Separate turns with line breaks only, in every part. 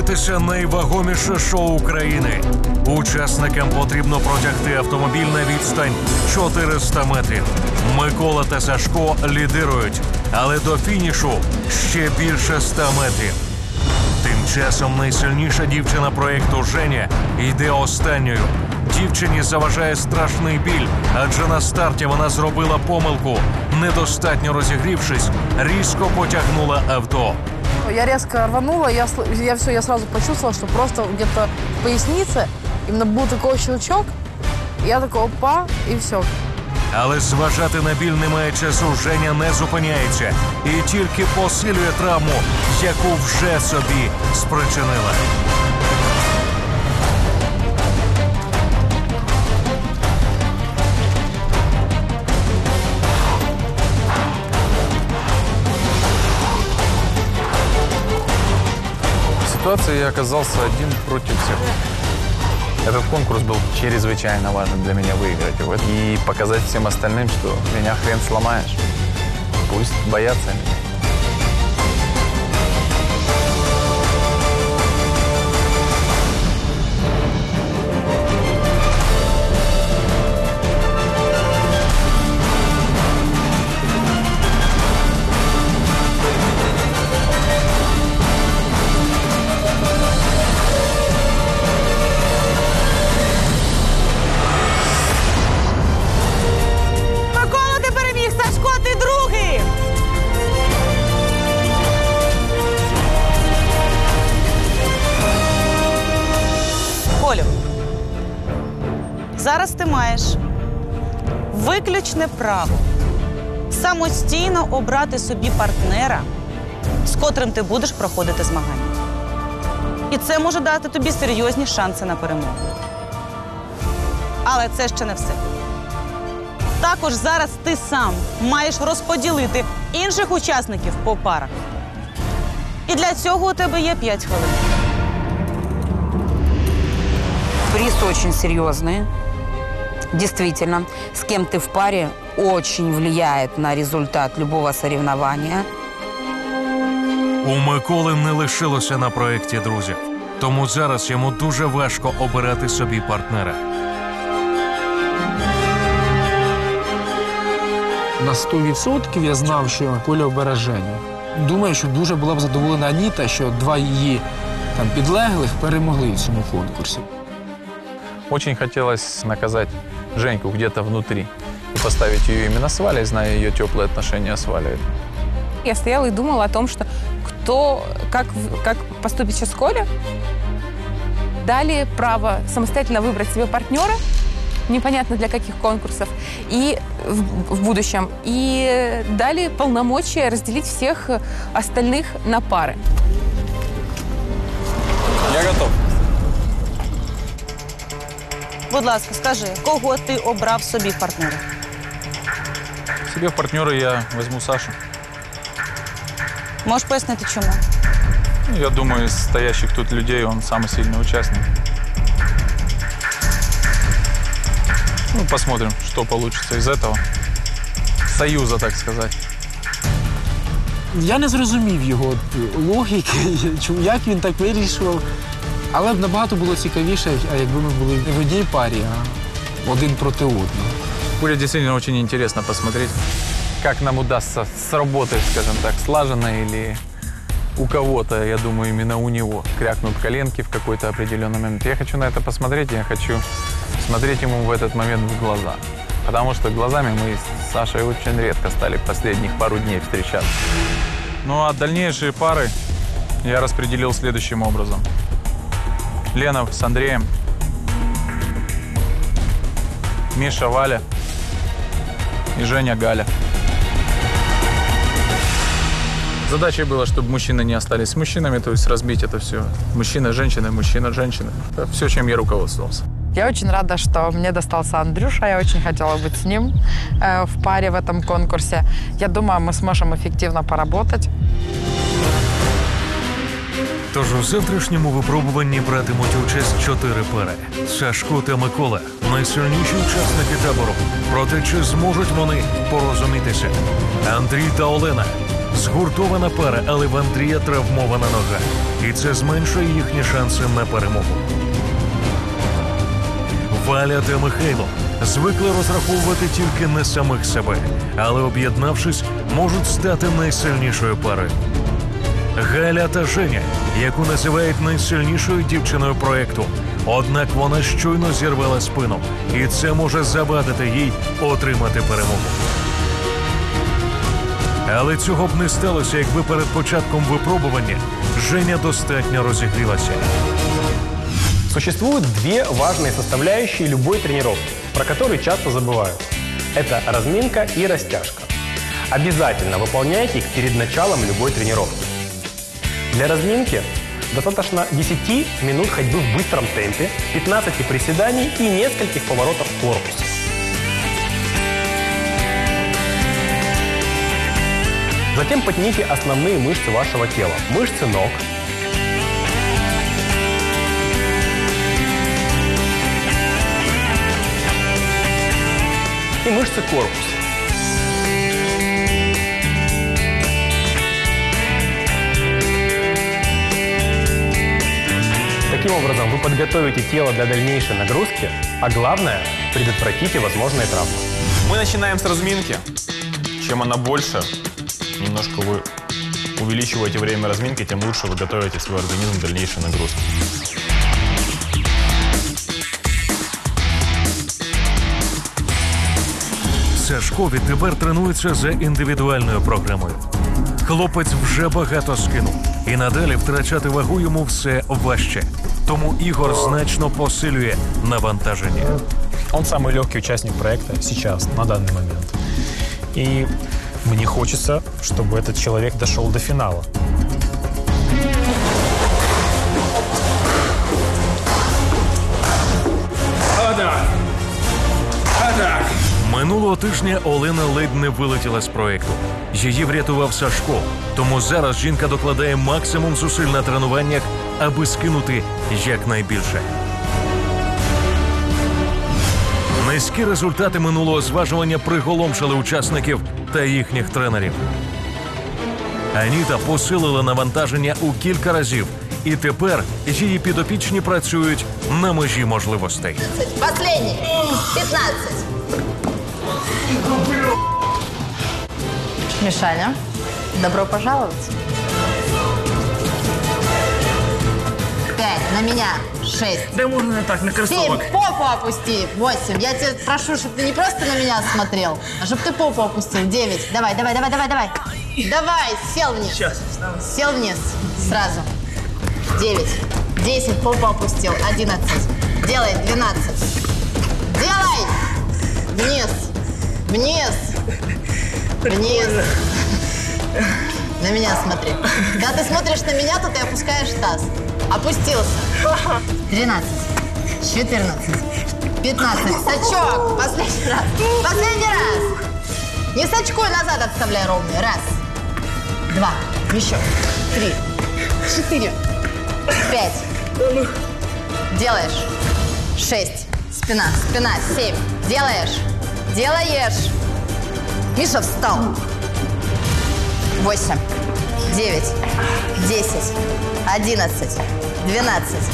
дивитеся найвагоміше шоу України. Учасникам потрібно протягти автомобіль на відстань 400 метрів. Микола та Сашко лідирують, але до фінішу ще більше 100 метрів. Тим часом найсильніша дівчина проєкту Женя йде останньою. Дівчині заважає страшний біль, адже на старті вона зробила помилку. Недостатньо розігрівшись, різко потягнула авто.
Я резко рванула, я, я все, я сразу почувствовала, что просто где-то в пояснице именно был такой щелчок. Я такой, опа, и все.
Але зважати на біль немає часу. Женя не зупиняється і тільки посилює травму, яку вже собі спричинила.
Ситуации я оказался один против всех. Этот конкурс был чрезвычайно важен для меня выиграть его и показать всем остальным, что меня хрен сломаешь. Пусть боятся меня.
Виключне право самостійно обрати собі партнера, з котрим ти будеш проходити змагання. І це може дати тобі серйозні шанси на перемогу. Але це ще не все. Також зараз ти сам маєш розподілити інших учасників по парах. І для цього у тебе є 5 хвилин.
Приз очень серьезный. Действительно, с кем ты в паре очень влияет на результат любого соревнования.
У Миколи не лишилося на проєкті друзів, тому зараз йому дуже важко обирати собі партнера.
На 100% я знав, що Коля обере Женю. Думаю, що дуже була б задоволена Аніта, що два її там підлеглих перемогли в цьому конкурсі.
Очень хотелось наказать Женьку где-то внутри и поставить ее именно с Валей, зная ее теплые отношения с Валей.
Я стояла и думала о том, что кто, как, как поступит сейчас Коля. Дали право самостоятельно выбрать себе партнера, непонятно для каких конкурсов, и в, в будущем. И дали полномочия разделить всех остальных на пары.
Я готов.
Будь ласка, скажи, кого ти обрав собі партнера?
Себе в партнеры я возьму Сашу.
Можеш пояснити, чому?
Ну, Я думаю, из стоящих тут людей он самый сильный участник. Ну, посмотрим, что получится из этого. Союза, так сказать.
Я не зрозумів його от, логіки, чому- як він так вирішував. Але б набагато було цікавіше, а якби ми були не в одній парі, а один проти одного.
Будет действительно очень интересно посмотреть, как нам удастся сработать, скажем так, слаженно или у кого-то, я думаю, именно у него крякнут коленки в какой-то определенный момент. Я хочу на это посмотреть, я хочу смотреть ему в этот момент в глаза. Потому что глазами мы с Сашей очень редко стали последних пару дней встречаться. Ну а дальнейшие пары я распределил следующим образом. Лена с Андреем, Миша, Валя и Женя, Галя. Задачей было, чтобы мужчины не остались мужчинами, то есть разбить это все. Мужчина, женщина, мужчина, женщина. Это все, чем я руководствовался.
Я очень рада, что мне достался Андрюша. Я очень хотела быть с ним э, в паре в этом конкурсе. Я думаю, мы сможем эффективно поработать.
Тож у завтрашньому випробуванні братимуть участь чотири пари: Сашко та Микола, найсильніші учасники табору. Проте чи зможуть вони порозумітися? Андрій та Олена, Згуртована пара, але в Андрія травмована нога. І це зменшує їхні шанси на перемогу. Валя та Михайло звикли розраховувати тільки на самих себе, але об'єднавшись, можуть стати найсильнішою парою. Галя та Женя, яку називають найсильнішою дівчиною проекту. Однак вона щойно зірвала спину, і це може завадити їй отримати перемогу. Але цього б не сталося, якби перед початком випробування Женя достатньо розігрілася.
Существуют две важные составляющие любой тренировки, про которые часто забывают. Это разминка и растяжка. Обязательно выполняйте их перед началом любой тренировки. Для разминки достаточно 10 минут ходьбы в быстром темпе, 15 приседаний и нескольких поворотов корпуса. Затем потяните основные мышцы вашего тела. Мышцы ног, и мышцы корпуса. Таким образом, вы подготовите тело для дальнейшей нагрузки, а главное, предотвратите возможные травмы.
Мы начинаем с разминки. Чем она больше, немножко вы увеличиваете время разминки, тем лучше вы готовите свой организм к дальнейшей нагрузке.
Сашко відтепер тренується за індивідуальною програмою. Хлопець вже багато скинув, і надалі втрачати вагу йому все важче. Тому Ігор значно посилює навантаження.
Он самый легкий участник проекта сейчас, на данный момент. И мне хочется, чтобы этот человек дошел до финала.
Тижня Олена ледь не вилетіла з проекту. Її врятував Сашко. Тому зараз жінка докладає максимум зусиль на тренуваннях, аби скинути якнайбільше. Низькі результати минулого зважування приголомшили учасників та їхніх тренерів. Аніта посилила навантаження у кілька разів, і тепер її підопічні працюють на межі можливостей.
Последний. 15. Мишаня, добро пожаловать. Пять. На меня. Шесть.
Да можно не так, на
Семь.
кроссовок.
Попу опусти. Восемь. Я тебя прошу, чтобы ты не просто на меня смотрел, а чтобы ты попу опустил. Девять. Давай, давай, давай, давай, давай. Давай, сел вниз.
Сейчас.
Сел вниз. Сразу. Девять. Десять. Попу опустил. Одиннадцать. Делай. Двенадцать. Делай! Вниз. Вниз. Вниз. На меня смотри. Когда ты смотришь на меня, то ты опускаешь таз. Опустился. 13. 14. 15. Сачок. Последний раз. Последний раз. Не сачкуй назад, отставляй ровный. Раз. Два. Еще. Три. Четыре. Пять. Делаешь. Шесть. Спина. Спина. Семь. Делаешь. Делаешь. Миша встал. Восемь. Девять. Десять. Одиннадцать. Двенадцать.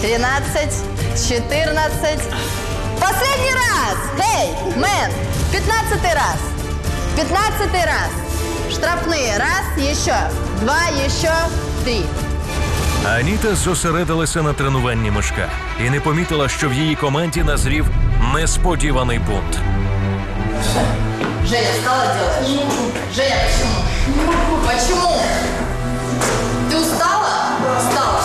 Тринадцать. Четырнадцать. Последний раз! Эй, мэн! Пятнадцатый раз! Пятнадцатый раз! Штрафные. Раз, еще. Два, еще. Три.
Аніта зосередилася на тренуванні мишка і не помітила, що в її команді назрів несподіваний бунт.
Женя, встала делаешь? Женя, почему? Почему? Ты устала? Встала.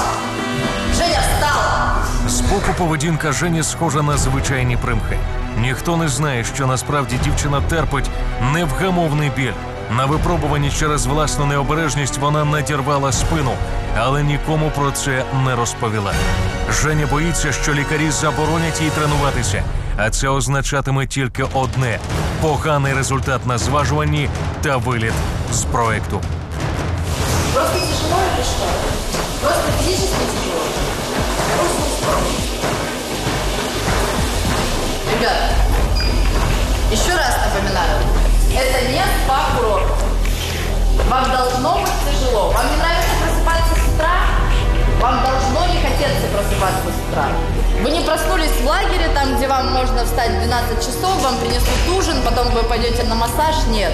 Женя, встала.
Збоку поведінка Жені схожа на звичайні примхи. Ніхто не знає, що насправді дівчина терпить невгамовний біль. На випробуванні через власну необережність вона надірвала спину, але нікому про це не розповіла. Женя боїться, що лікарі заборонять їй тренуватися, а це означатиме тільки одне поганий результат на зважуванні та виліт з проекту.
Просто тяжело или? Просто физически? Ребята, еще раз напоминаю, это не спа-курорт. Вам должно быть тяжело. Вам не нравится? Вам должно не хотеться просыпаться с утра. Вы не проснулись в лагере, там, где вам можно встать в 12 часов, вам принесут ужин, потом вы пойдете на массаж? Нет.